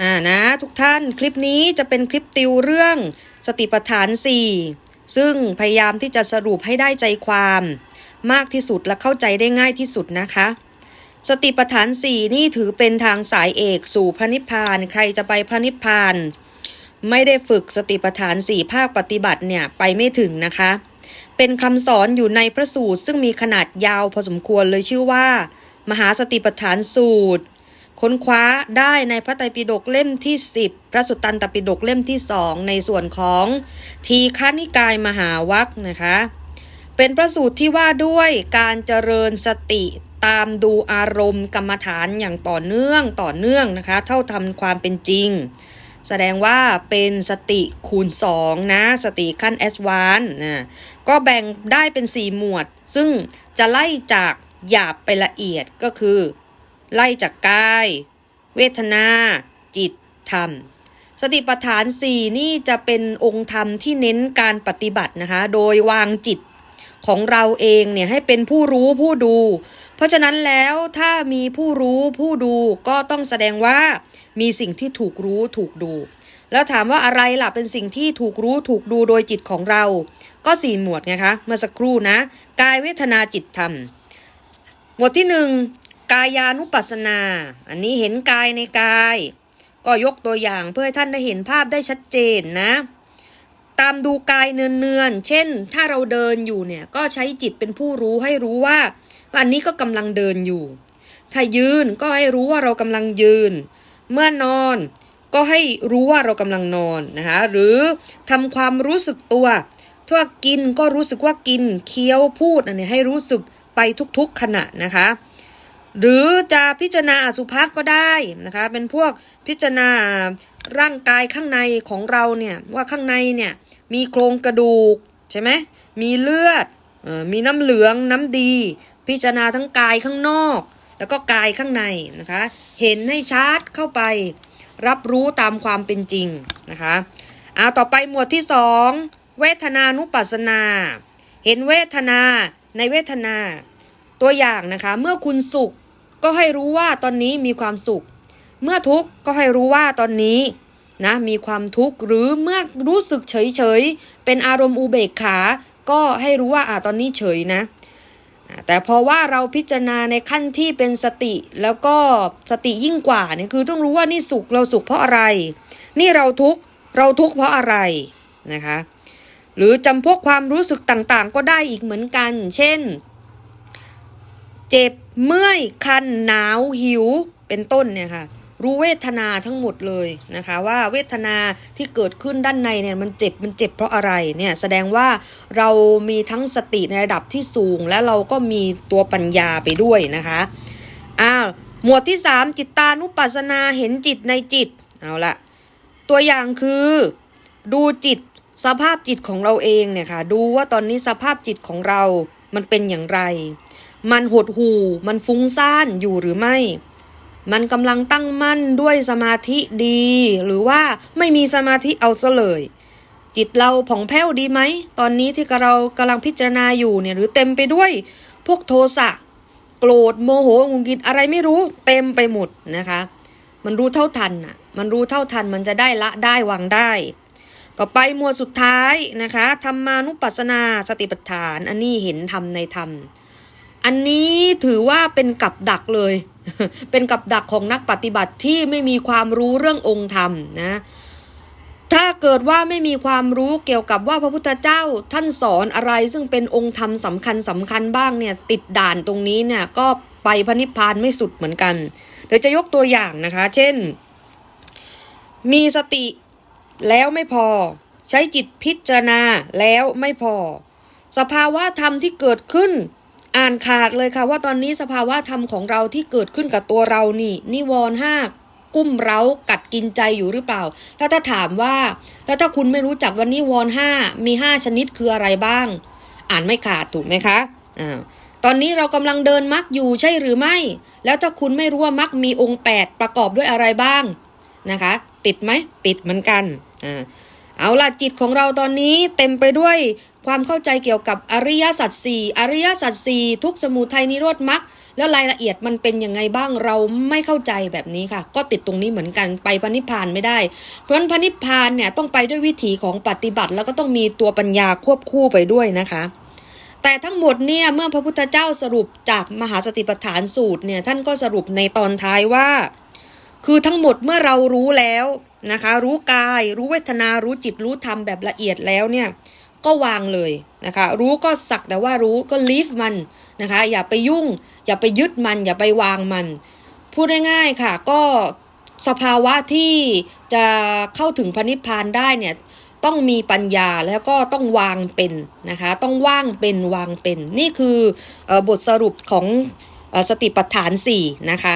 อ่านะทุกท่านคลิปนี้จะเป็นคลิปติวเรื่องสติปัฏฐาน 4 ซึ่งพยายามที่จะสรุปให้ได้ใจความ มากที่สุดและเข้าใจได้ง่ายที่สุดนะคะ สติปัฏฐาน 4 นี่ถือเป็นทางสายเอกสู่พระนิพพานใครจะไปพระนิพพาน ไม่ได้ฝึกสติปัฏฐาน 4 ภาคปฏิบัติเนี่ยไปไม่ถึงนะคะ เป็นคำสอนอยู่ในพระสูตรซึ่งมีขนาดยาวพอสมควรเลยชื่อว่า มหาสติปัฏฐานสูตร ค้นคว้าได้ในพระไตรปิฎกเล่มที่ 10 พระสุตตันตปิฎกเล่มที่2ในส่วนของทีฆานิกายมหาวัคนะคะ เป็นพระสูตรที่ว่าด้วยการเจริญสติตามดูอารมณ์กรรมฐานอย่างต่อเนื่องต่อเนื่องนะคะ เท่าทำความเป็นจริง แสดงว่าเป็นสติคูณ 2 นะ สติขั้นแอสวานนะก็แบ่งได้เป็น 4 หมวด ซึ่งจะไล่จากหยาบไปละเอียดก็คือ ไล่จากกาย เวทนา จิต ธรรม สติปัฏฐาน4นี่จะเป็นองค์ธรรมที่เน้นการปฏิบัตินะคะ โดยวางจิตของเราเองเนี่ยให้เป็นผู้รู้ผู้ดู เพราะฉะนั้นแล้วถ้ามีผู้รู้ผู้ดูก็ต้องแสดงว่ามีสิ่งที่ถูกรู้ถูกดู แล้วถามว่าอะไรล่ะเป็นสิ่งที่ถูกรู้ถูกดูโดยจิตของเรา ก็สี่หมวดไงคะเมื่อสักครู่นะ กายเวทนาจิตธรรม หมวดที่หนึ่ง กายานุปัสสนา อันนี้เห็นกายในกาย ก็ยกตัวอย่างเพื่อให้ท่านได้เห็นภาพได้ชัดเจนนะ ตามดูกายเนือนๆ เช่น ถ้าเราเดินอยู่เนี่ยก็ใช้จิตเป็นผู้รู้ให้รู้ว่าอันนี้ก็กำลังเดินอยู่ ถ้ายืนก็ให้รู้ว่าเรากำลังยืน เมื่อนอนก็ให้รู้ว่าเรากำลังนอนนะคะหรือทำความรู้สึกตัวถ้ากินก็รู้สึกว่ากินเคี้ยวพูดอันนี้ให้รู้สึกไปทุกๆขณะนะคะ หรือจะพิจารณาอสุภะก็ได้นะคะ เป็นพวกพิจารณาร่างกายข้างในของเราเนี่ยว่าข้างในเนี่ยมีโครงกระดูกใช่ไหมมีเลือดออมีน้ำเหลืองน้ำดี พิจารณาทั้งกายข้างนอก แล้วก็กายข้างในนะคะ เห็นให้ชัดเข้าไป รับรู้ตามความเป็นจริงนะคะเอาต่อไปหมวดที่สองเวทนานุปัสนา เห็นเวทนาในเวทนาตัวอย่างนะคะ เมื่อคุณสุข ก็ให้รู้ว่าตอนนี้มีความสุข เมื่อทุกข์ก็ให้รู้ว่าตอนนี้นะมีความทุกข์หรือเมื่อรู้สึกเฉยเฉยๆเป็นอารมณ์อุเบกขา ก็ให้รู้ว่าอ่าตอนนี้เฉยนะแต่พอว่าเราพิจารณาในขั้นที่เป็นสติแล้วก็สติยิ่งกว่าเนี่ยคือต้องรู้ว่านี่สุขเราสุขเพราะอะไร นี่เราทุกข์เราทุกข์เพราะอะไรนะคะ หรือจำพวกความรู้สึกต่างๆ ก็ได้อีกเหมือนกัน เช่น เจ็บเมื่อยคันหนาวหิวเป็นต้นเนี่ยค่ะ รู้เวทนาทั้งหมดเลยนะคะ ว่าเวทนาที่เกิดขึ้นด้านในเนี่ยมันเจ็บมันเจ็บเพราะอะไรเนี่ยแสดงว่าเรามีทั้งสติในระดับที่สูง และเราก็มีตัวปัญญาไปด้วยนะคะอ้าวหมวดที่ 3 จิตตานุปัสสนาเห็นจิตในจิตเอาละตัวอย่างคือดูจิตสภาพจิตของเราเองเนี่ยค่ะดูว่าตอนนี้สภาพจิตของเรามันเป็นอย่างไร มันหดหู่ มันฟุ้งซ่านอยู่หรือไม่ มันกำลังตั้งมั่นด้วยสมาธิดี หรือว่าไม่มีสมาธิเอาซะเลย จิตเราผ่องแผ้วดีไหม ตอนนี้ที่เรากำลังพิจารณาอยู่เนี่ยหรือเต็มไปด้วย พวกโทสะโกรธโมโหงุนกินอะไรไม่รู้เต็มไปหมดนะคะ มันรู้เท่าทันอะ มันรู้เท่าทันมันจะได้ละได้วางได้ ต่อไปหมวสุดท้ายนะคะธรรมานุปัสสนาสติปัฏฐาน อันนี้เห็นธรรมในธรรม อันนี้ถือว่าเป็นกับดักเลย เป็นกับดักของนักปฏิบัติที่ไม่มีความรู้เรื่ององค์ธรรมนะ ถ้าเกิดว่าไม่มีความรู้เกี่ยวกับว่าพระพุทธเจ้าท่านสอนอะไร ซึ่งเป็นองค์ธรรมสำคัญสำคัญบ้างเนี่ย ติดด่านตรงนี้เนี่ยก็ไปพระนิพพานไม่สุดเหมือนกัน เดี๋ยวจะยกตัวอย่างนะคะ เช่น มีสติแล้วไม่พอ ใช้จิตพิจารณาแล้วไม่พอ สภาวะธรรมที่เกิดขึ้น อ่านขาดเลยค่ะว่าตอนนี้สภาวะธรรมของเราที่เกิดขึ้นกับตัวเรานี่ นิวรณ์ห้ากุ้มเร้ากัดกินใจอยู่หรือเปล่า แล้วถ้าถามว่า แล้วถ้าคุณไม่รู้จักว่านิวรณ์ห้ามีห้าชนิดคืออะไรบ้าง อ่านไม่ขาดถูกไหมคะอ่าตอนนี้เรากำลังเดินมรรคอยู่ใช่หรือไม่ แล้วถ้าคุณไม่รู้ว่ามรรคมีองค์แปดประกอบด้วยอะไรบ้างนะคะ ติดไหมติดเหมือนกันอ่า เอาล่ะจิตของเราตอนนี้เต็มไปด้วยความเข้าใจเกี่ยวกับอริยสัจสี่อริยสัจสี่ทุกสมุทัยนิโรธมรรคแล้วรายละเอียดมันเป็นยังไงบ้างเราไม่เข้าใจแบบนี้ค่ะ ก็ติดตรงนี้เหมือนกันไปพระนิพพานไม่ได้ เพราะฉะนั้นพระนิพพานเนี่ยต้องไปด้วยวิถีของปฏิบัติ แล้วก็ต้องมีตัวปัญญาควบคู่ไปด้วยนะคะ แต่ทั้งหมดเนี่ยเมื่อพระพุทธเจ้าสรุปจากมหาสติปัฏฐานสูตรเนี่ยท่านก็สรุปในตอนท้ายว่า คือทั้งหมดเมื่อเรารู้แล้ว นะคะ รู้กาย รู้เวทนา รู้จิต รู้ธรรมแบบละเอียดแล้วเนี่ย ก็วางเลยนะคะ รู้ก็สักแต่ว่ารู้ก็ leave มันนะคะ อย่าไปยุ่ง อย่าไปยึดมัน อย่าไปวางมัน พูดง่ายๆค่ะ ก็สภาวะที่จะเข้าถึงพระนิพพานได้เนี่ยต้องมีปัญญาแล้วก็ต้องวางเป็นนะคะ ต้องว่างเป็นวางเป็น นี่คือออบทสรุปของออสติปัฏฐาน4นะคะ